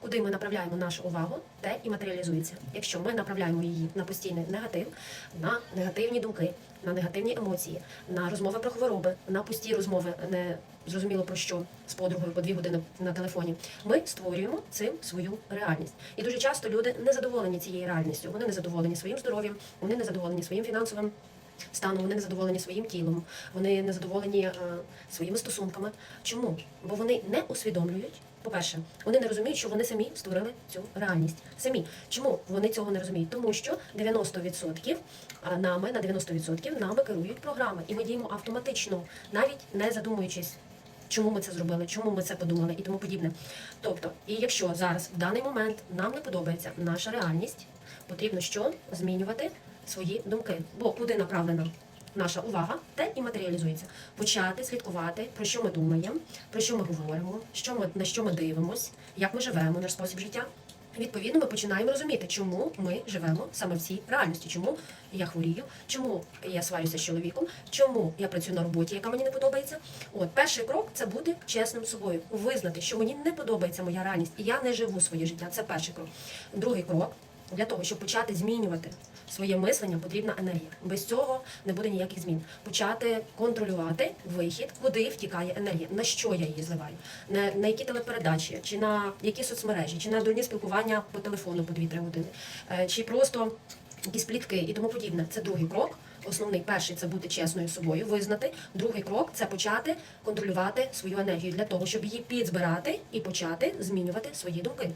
Куди ми направляємо нашу увагу, те і матеріалізується. Якщо ми направляємо її на постійний негатив, на негативні думки, на негативні емоції, на розмови про хвороби, на пусті розмови, не зрозуміло про що з подругою по дві години на телефоні, ми створюємо цим свою реальність. І дуже часто люди не задоволені цією реальністю. Вони не задоволені своїм здоров'ям, вони не задоволені своїм фінансовим станом, вони не задоволені своїм тілом, вони не задоволені е, своїми стосунками. Чому? Бо вони не усвідомлюють. По-перше, вони не розуміють, що вони самі створили цю реальність. Самі. Чому вони цього не розуміють? Тому що 90% нами на 90% нами керують програми, і ми діємо автоматично, навіть не задумуючись. Чому ми це зробили, чому ми це подумали і тому подібне. Тобто, і якщо зараз в даний момент нам не подобається наша реальність, потрібно що змінювати свої думки. Бо куди направлена наша увага, те і матеріалізується. Почати слідкувати, про що ми думаємо, про що ми говоримо, що ми на що ми дивимось, як ми живемо, наш спосіб життя. Відповідно, ми починаємо розуміти, чому ми живемо саме в цій реальності, чому я хворію, чому я сварюся з чоловіком, чому я працюю на роботі, яка мені не подобається. От перший крок це бути чесним собою, визнати, що мені не подобається моя реальність, і я не живу своє життя. Це перший крок. Другий крок для того, щоб почати змінювати своє мислення, потрібна енергія. Без цього не буде ніяких змін. Почати контролювати вихід, куди втікає енергія, на що я її зливаю, на, на які телепередачі, чи на які соцмережі, чи на дурні спілкування по телефону по 2-3 години, е, чи просто якісь плітки і тому подібне. Це другий крок. Основний перший це бути чесною собою, визнати. Другий крок це почати контролювати свою енергію для того, щоб її підзбирати і почати змінювати свої думки.